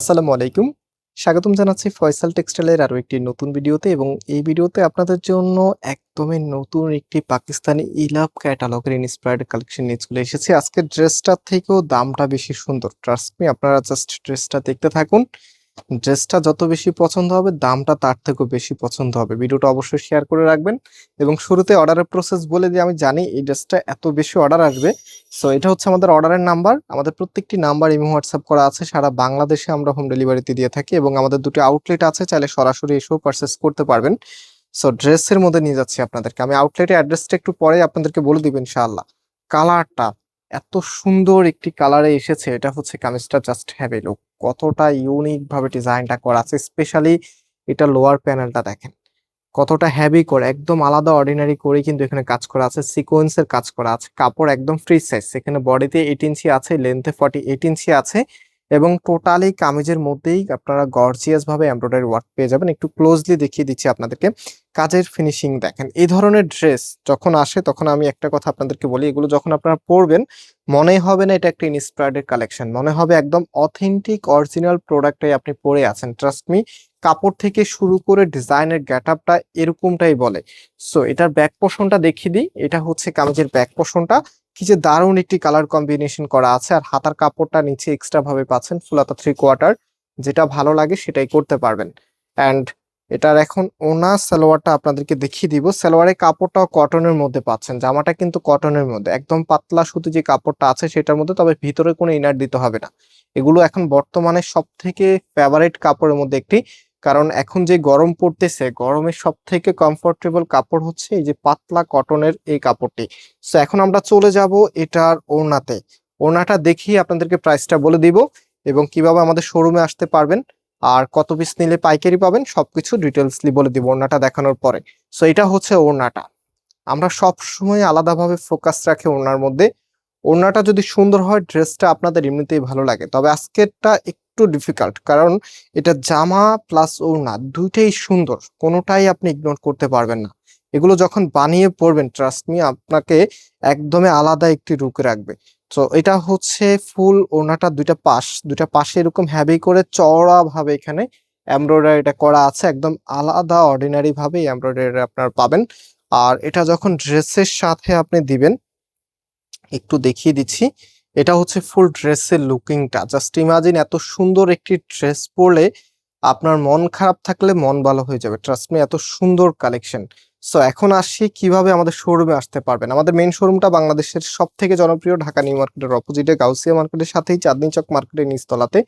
আসসালামু আলাইকুম। স্বাগতম জানাচ্ছি ফয়সাল টেক্সটাইলের আরও একটি নতুন ভিডিওতে এবং এই ভিডিওতে আপনাদের জন্য একদমই নতুন একটি পাকিস্তানি ইলাভ ক্যাটালগের ইন্সপায়ার্ড কালেকশন নিয়ে চলে এসেছে। আজকের ড্রেসটার থেকেও দামটা বেশি সুন্দর। ট্রাস্ট মি আপনারা জাস্ট ড্রেসটা দেখতে থাকুন। ড্রেসটা যত বেশি পছন্দ হবে, দামটা তার থেকেও বেশি পছন্দ হবে। ভিডিওটা অবশ্যই শেয়ার করে রাখবেন এবং শুরুতে অর্ডারের প্রসেস বলে দিয়ে আমি জানি এই ড্রেসটা এত বেশি অর্ডার আসবে। সো এটা হচ্ছে আমাদের অর্ডারের নাম্বার আমাদের প্রত্যেকটি নাম্বার ইমো হোয়াটসঅ্যাপ করা আছে। সারা বাংলাদেশে আমরা হোম ডেলিভারিতে দিয়ে থাকি এবং আমাদের দুটো আউটলেট আছে। চাইলে সরাসরি এসেও পারচেস করতে পারবেন। সো ড্রেসের মধ্যে নিয়ে যাচ্ছি আপনাদেরকে। আমি আউটলেটের অ্যাড্রেসটা একটু পরে আপনাদেরকে বলে দিব ইনশাআল্লাহ। কালারটা এত সুন্দর একটি কালারে এসেছে। এটা হচ্ছে কামিজটা জাস্ট হ্যাভে লুক। কতটা ইউনিক ভাবে ডিজাইনটা করা আছে, স্পেশালি এটা লোয়ার প্যানেলটা দেখেন। কতটা হ্যাভি করে, একদম আলাদা অর্ডিনারি করে কিন্তু এখানে কাজ করা আছে, সিকোয়েন্সের কাজ করা আছে। কাপড় একদম ফ্রি সাইজ, এখানে বডিতে এইট ইঞ্চি আছে, লেন্থে ফর্টি এইট ইঞ্চি আছে। এবং টোটালি কামিজের মধ্যেই আপনারা গর্জিয়াস ভাবে এমব্রয়ডারি ওয়ার্ক পেয়ে যাবেন। একটু ক্লোজলি দেখিয়ে দিচ্ছি আপনাদেরকে। কাজের ফিনিশিং দেখেন। এই ধরনের ড্রেস যখন আসে, তখন আমি একটা কথা আপনাদেরকে বলি, এগুলো যখন আপনারা পরবেন, মনে হবে না এটা একটা ইনস্পায়ার্ডের কালেকশন মনে হবে একদম অথেন্টিক অরিজিনাল প্রোডাক্টটাই আপনি পরে আছেন। ট্রাস্ট মি কাপড় থেকে শুরু করে ডিজাইনের গেট আপটা এরকমটাই বলে। সো এটার ব্যাক পোর্শনটা দেখিয়ে দিই। এটা হচ্ছে কামিজের ব্যাক পোর্শনটা কি যে দারুণ একটি কালার কম্বিনেশন করা আছে আর হাতার কাপড়টা নিচে এক্সট্রা ভাবে পাচ্ছেন ফুলাতা থ্রি কোয়ার্টার যেটা ভালো লাগে সেটাই করতে পারবেন। অ্যান্ড এটার এখন ওনা সালোয়ারটা আপনাদেরকে দেখিয়ে দিব। সালোয়ারের কাপড়টাও কটনের মধ্যে পাচ্ছেন, জামাটা কিন্তু কটনের মধ্যে। একদম পাতলা সুতি যে কাপড়টা আছে সেটার মধ্যে, তবে ভিতরে কোনো ইনার দিতে হবে না। এগুলো এখন বর্তমানে সব থেকে ফেভারিট কাপড়ের মধ্যে একটি। কারণ এখন যে গরম পড়তেছে গরমের সব থেকে কমফোর্টেবল কাপড় হচ্ছে এই যে পাতলা কটনের এই কাপড়টি। সো এখন আমরা চলে যাব এটার ওড়নাতে। ওড়নাটা দেখিয়ে আপনাদেরকে প্রাইসটা বলে দিব এবং কীভাবে আমাদের শোরুমে আসতে পারবেন আর কত পিস নিলে পাইকারি পাবেন সবকিছু ডিটেলসলি বলে দিব ওড়নাটা দেখানোর পরে। সো এটা হচ্ছে ওড়নাটা। আমরা সব সময় আলাদাভাবে ফোকাস রাখি ওড়নার মধ্যে। ওড়নাটা যদি সুন্দর হয় ড্রেসটা আপনাদের এমনিতেই ভালো লাগে। তবে আজকেরটা একটু ডিফিকাল্ট কারণ এটা জামা প্লাস ওড়না দুইটাই সুন্দর, কোনোটাই আপনি ইগনোর করতে পারবেন না। এগুলো যখন বানিয়ে পড়বেন ট্রাস্ট মি আপনাকে একদমই আলাদা একটি রুক রাখবে। তো এটা হচ্ছে ফুল ওড়নাটা দুইটা পাশ, দুইটা পাশে এরকম হ্যাভি করে চওড়া ভাবে এখানে এমব্রয়ডারিটা করা আছে, একদম আলাদা অর্ডিনারি ভাবে এমব্রয়ডারি আপনার পাবেন। আর এটা যখন ড্রেসের সাথে আপনি দিবেন, একটু দেখিয়ে দিচ্ছি। এটা হচ্ছে ফুল ড্রেসের লুকিংটা। জাস্ট ইমাজিন এত সুন্দর একটি ড্রেস পরলে আপনার মন খারাপ থাকলে মন ভালো হয়ে যাবে। ট্রাস্ট মি এত সুন্দর কালেকশন সো এখন আসি কীভাবে আমাদের শোরুমে আসতে পারবেন। আমাদের মেইন শোরুমটা বাংলাদেশের সব থেকে জনপ্রিয় ঢাকা নিউ মার্কেটের অপোজিটে গাউসিয়া মার্কেটের সাথেই চাঁদনি চক মার্কেটের নিচতলাতে।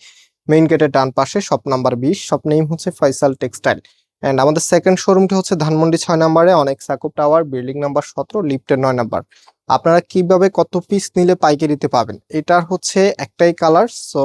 মেইন গেটের ডান পাশে শপ নাম্বার বিশ শপ নেম হচ্ছে ফয়সাল টেক্সটাইল অ্যান্ড আমাদের সেকেন্ড শোরুমটি হচ্ছে ধানমন্ডি ছয় নাম্বারে অনেক সাকুব টাওয়ার বিল্ডিং নাম্বার সতেরো লিফটের নয় নাম্বার। আপনারা কীভাবে কত পিস নিলে পাইকারিতে পাবেন? এটার হচ্ছে একটাই কালার সো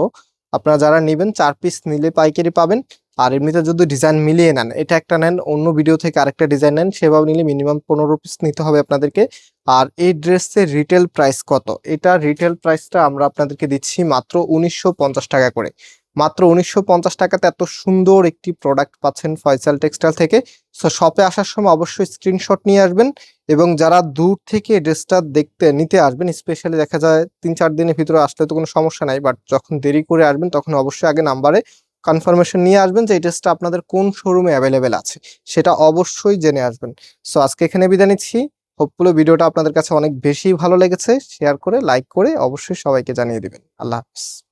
আপনারা যারা নেবেন, চার পিস নিলে পাইকারি পাবেন। আর এমনিতে যদি ডিজাইন মিলিয়ে নেন, এটা একটা নেন, অন্য ভিডিও থেকে আরেকটা ডিজাইন নেন, সেভাবে নিলে মিনিমাম পনেরো পিস নিতে হবে আপনাদেরকে। আর এই ড্রেসের রিটেল প্রাইস কত? এটা রিটেল প্রাইসটা আমরা আপনাদেরকে দিচ্ছি মাত্র উনিশশো পঞ্চাশ টাকা করে। মাত্র উনিশশো টাকাতে এত সুন্দর একটি প্রোডাক্ট পাচ্ছেন ফয়সাল টেক্সটাইল থেকে। সো শপে আসার সময় অবশ্যই স্ক্রিনশট নিয়ে আসবেন এবং যারা দূর থেকে ড্রেসটা দেখতে, নিতে আসবেন স্পেশালি দেখা যায় তিন চার দিনের ভিতরে আসলে তো কোনো সমস্যা নাই বাট যখন দেরি করে আসবেন তখন অবশ্যই আগে নাম্বারে কনফার্মেশন নিয়ে আসবেন যে এই ড্রেসটা আপনাদের কোন শোরুমে অ্যাভেলেবেল আছে, সেটা অবশ্যই জেনে আসবেন। সো আজকে এখানে বিদায় নিচ্ছি। হোপফুলি ভিডিওটা আপনাদের কাছে অনেক বেশি ভালো লেগেছে। শেয়ার করে লাইক করে অবশ্যই সবাইকে জানিয়ে দিবেন। আল্লাহ হাফিজ।